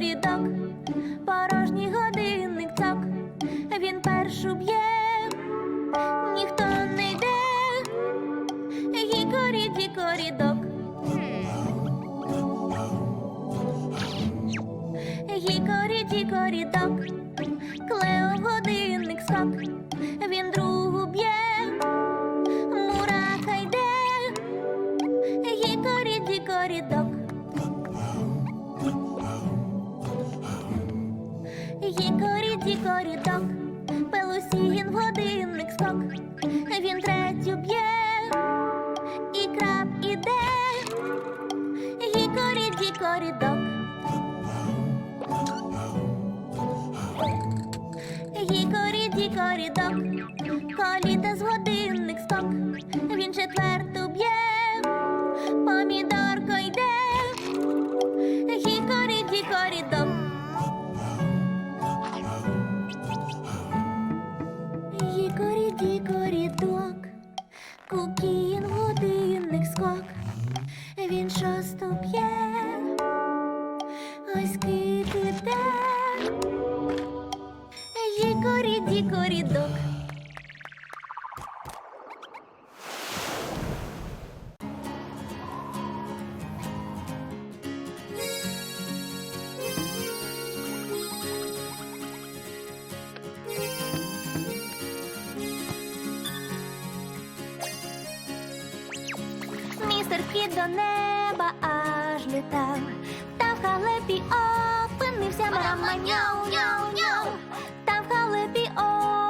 рідок, порожній годинник цок, він першу б'є, ніхто не йде, і коріть гікорі дікорідок, гікорі дікорідок. тікав рідок, коліта з годинник сток, він четверту б'є помідор. верхи до неба аж літав, та в халепі опинився Марама, няу, няу, няу, та в халепі опинився.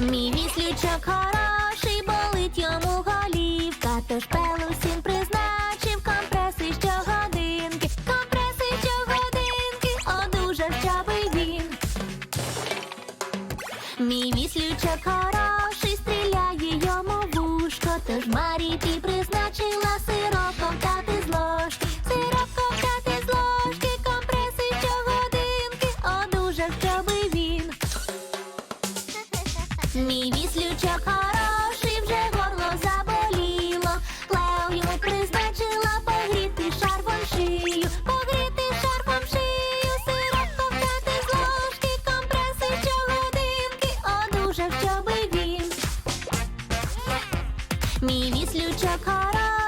Мій віслючок хороший, болить йому голівка, тож пелу всім приз. Мій віслючок хоро.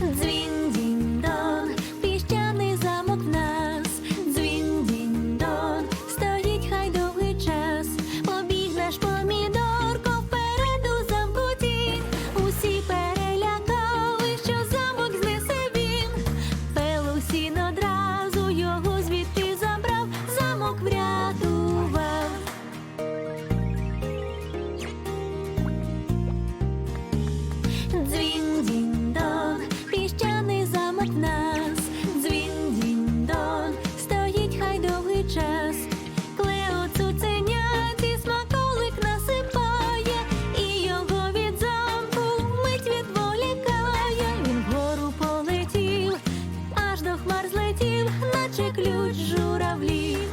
Dwie журавлів.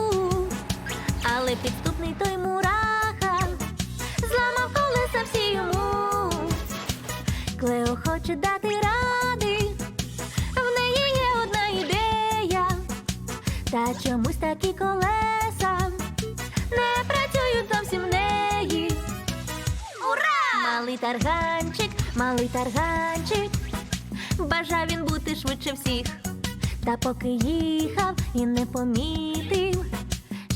але підступний той мураха зламав колеса всі йому. Клео хоче дати ради, в неї є одна ідея, та чомусь такі колеса не працюють зовсім в неї. Ура! Малий тарганчик, малий тарганчик, бажав він бути швидше всіх. Та поки їхав і не помітив,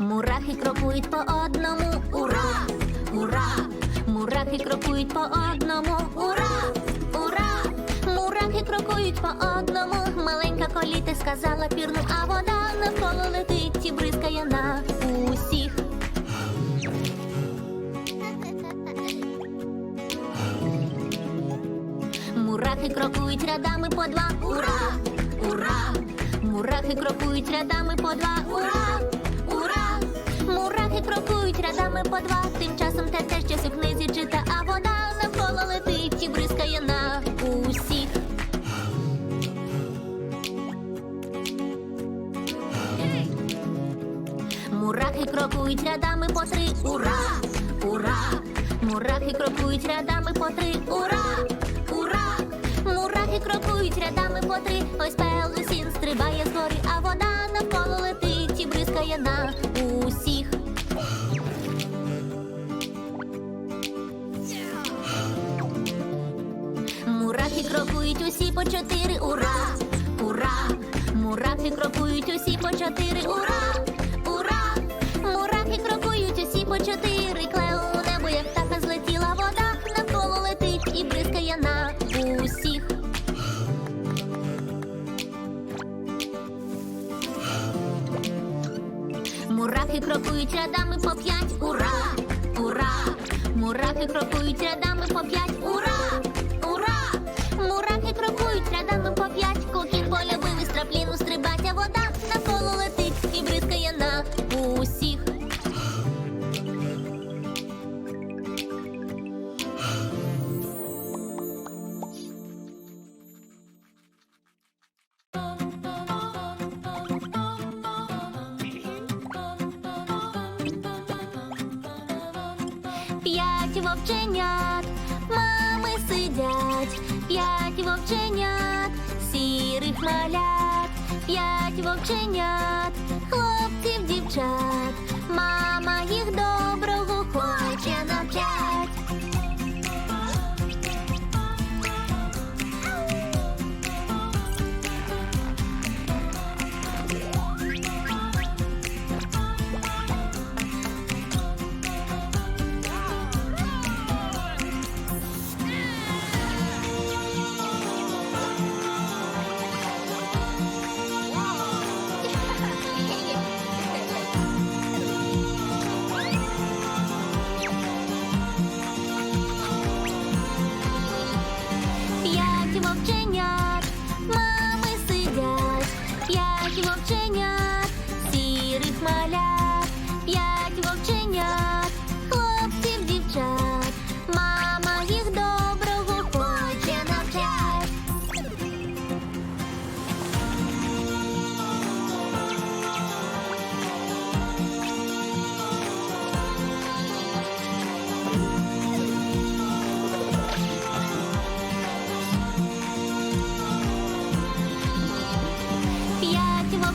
Мурахи крокують по одному. Ура! Ура! Мурахи крокують по одному. Ура! Ура! Мурахи крокують по одному. Маленька коліти сказала пірну, а вода навколо летить і бризкає на усіх. Мурахи крокують рядами по два. Ура! Ура! Мурахи крокують рядами по два. Ура! Мурахи крокують рядами по два. Тим часом те те щось у книзі чита, а вода навколо летить і бризкає на усіх. Мурахи крокують рядами по три. Ура! Ура! Мурахи крокують рядами по три. Ура! Ура! Мурахи крокують рядами по три. Ось пелусін стрибає згори, а вода навколо летить і бризкає на усі по чотири. Ура! Ура! Мурахи крокують усі по чотири. Ура! Ура! Мурахи крокують усі по чотири. Клео у небо, як птаха злетіла вода, навколо летить і бризкає на усіх. Мурахи крокують рядами по п'ять. Ура! Ура! Мурахи крокують рядами вода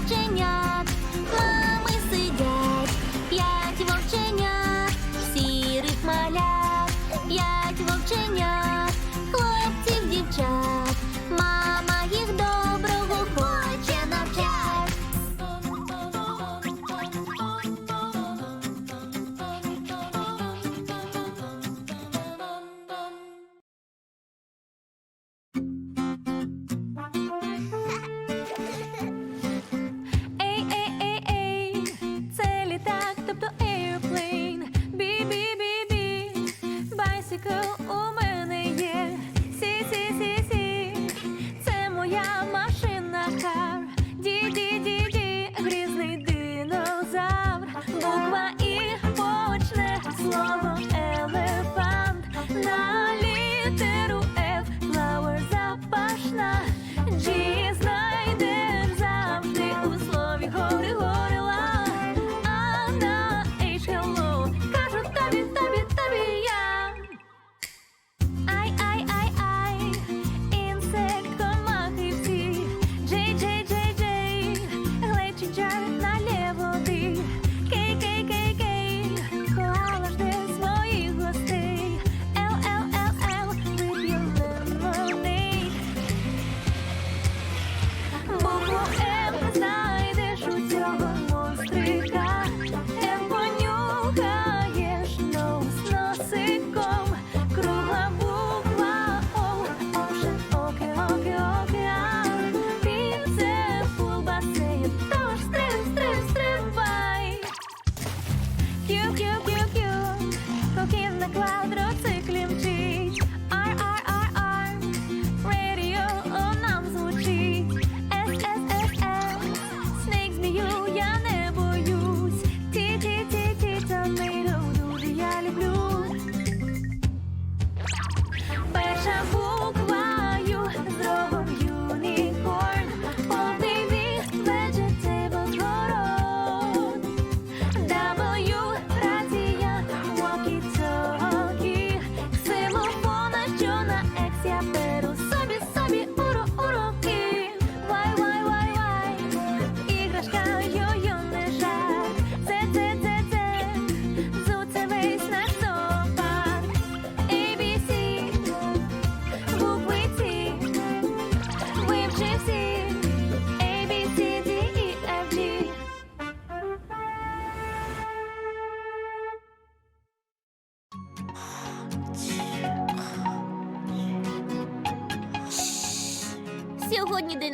真呀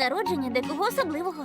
народження декого особливого.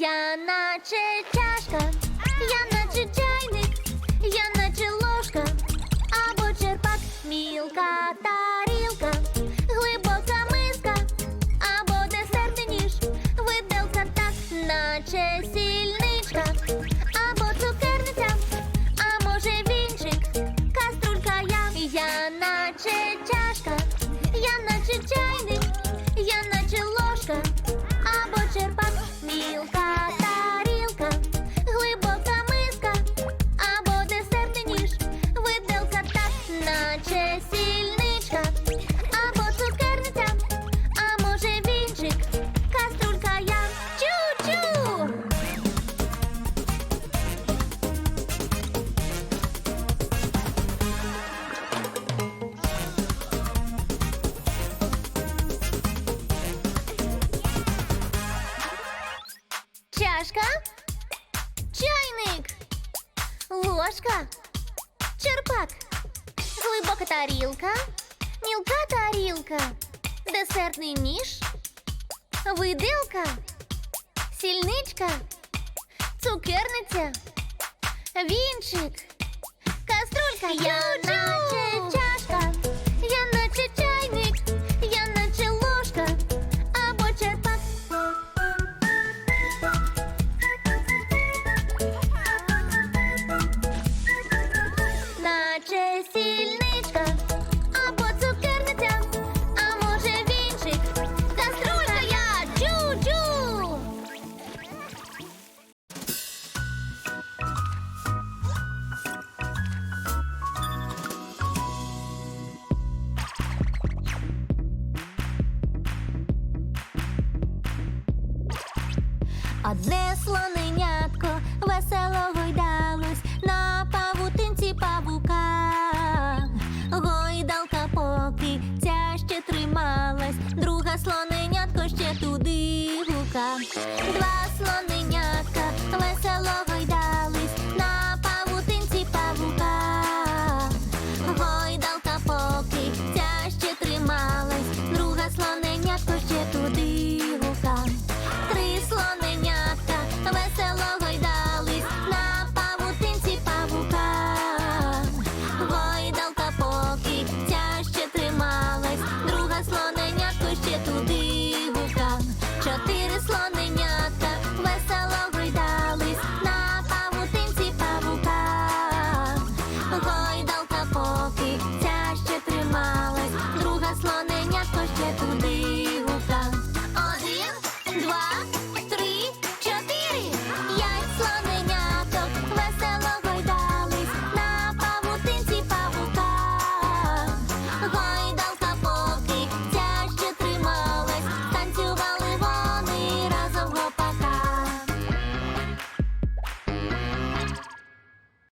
я наче чашка. Я чашка, черпак, глибока тарілка, мілка тарілка, десертний ніж, виделка, сільничка, цукерниця, вінчик, каструлька. Я